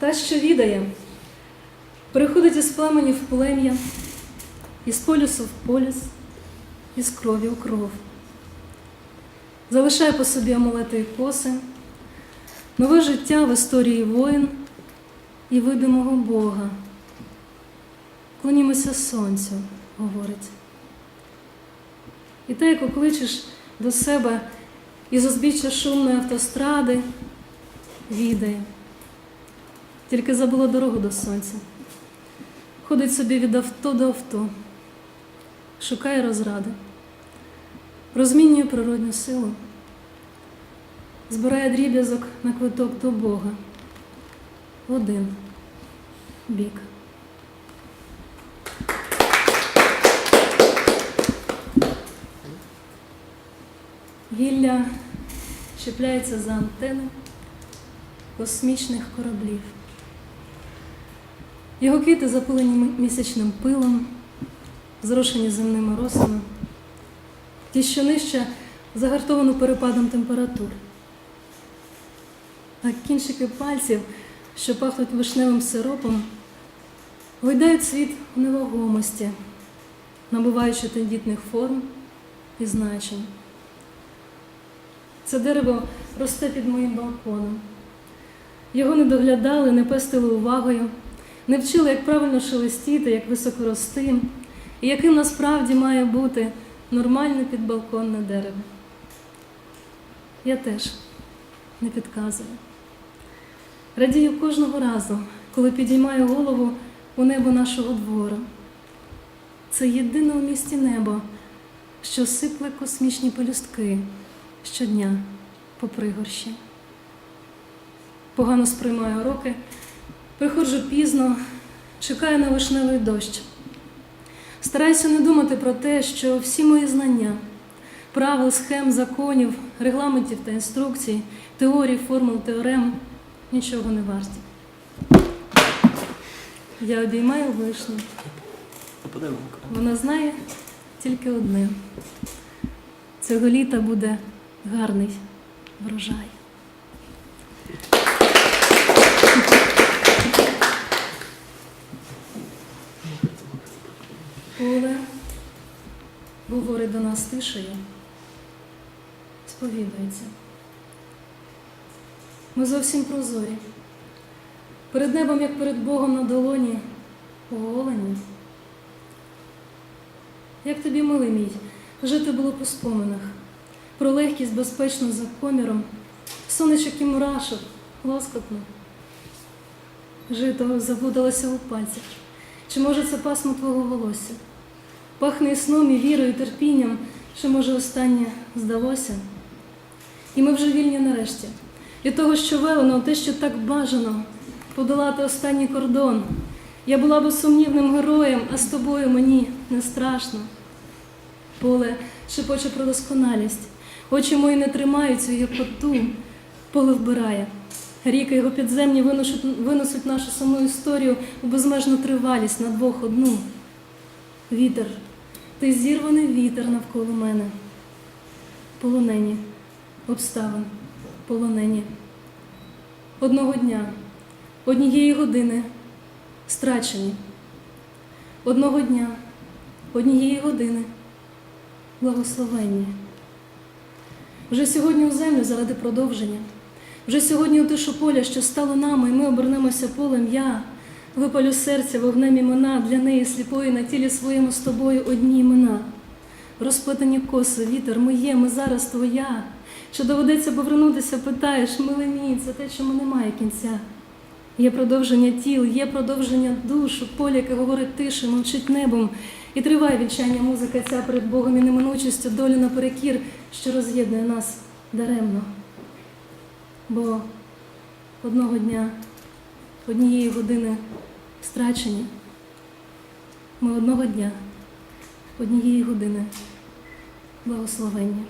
Та, що відає, переходить із племені в плем'я, із полюсу в полюс, із крові у кров. Залишає по собі амулети і коси, нове життя в історії воїн і видимого Бога. Клонімося сонцю, говорить. І те, як окличеш до себе із узбіччя шумної автостради, відає. Тільки забула дорогу до сонця. Ходить собі від авто до авто, шукає розради, розмінює природню силу, збирає дріб'язок на квиток до Бога в один бік. Гілля чіпляється за антени космічних кораблів. Його квіти запилені місячним пилом, зрошені земними росами, ті, що нижче загартовано перепадом температур. А кінчики пальців, що пахнуть вишневим сиропом, гойдають світ у невагомості, набуваючи тендітних форм і значень. Це дерево росте під моїм балконом. Його не доглядали, не пестили увагою, не вчили, як правильно шелестіти, як високо рости, і яким насправді має бути нормальне підбалконне дерево. Я теж не підказую. Радію кожного разу, коли підіймаю голову у небо нашого двору. Це єдине у місті небо, що сипле космічні пелюстки щодня по пригорщі. Погано сприймаю уроки, приходжу пізно, чекаю на вишневий дощ. Стараюся не думати про те, що всі мої знання, правил, схем, законів, регламентів та інструкцій, теорій, формул, теорем нічого не варті. Я обіймаю вишню. Вона знає тільки одне. Цього літа буде гарний врожай. Поле говорить до нас тишею, сповідується. Ми зовсім прозорі. Перед небом, як перед Богом на долоні, оголені. Як тобі, милий мій, жити було по споминах, про легкість безпечно за коміром, сонечок і мурашок, лоскотно. Жито заблудилося у пальцях. Чи може це пасмо твого волосся? Пахне сном, і вірою, і терпінням, що, може, останнє здалося. І ми вже вільні нарешті. Від того, що велено, те, що так бажано, подолати останній кордон. Я була безсумнівним героєм, а з тобою мені не страшно. Поле шепоче про досконалість, очі мої не тримають свою коту, поле вбирає. Ріки його підземні виносять, виносять нашу саму історію у безмежну тривалість на двох одну. Вітер, ти зірваний вітер навколо мене. Полонені, обставин, полонені. Одного дня, однієї години страчені. Одного дня, однієї години благословенні. Вже сьогодні у землю заради продовження. Вже сьогодні у тишу поля, що стало нами, і ми обернемося полем я, випалю серця вогнем імена для неї сліпої на тілі своєму з тобою одні імена. Розпитані коси, вітер, моє, ми зараз твоя. Чи доведеться повернутися, питаєш, милий мій, це те, чому немає кінця. Є продовження тіл, є продовження душу, поле, яке говорить тише, мовчить небом, і триває вінчання музика ця перед Богом і неминучістю долі наперекір, що роз'єднує нас даремно. Бо одного дня, однієї години страчені, ми одного дня, однієї години благословення.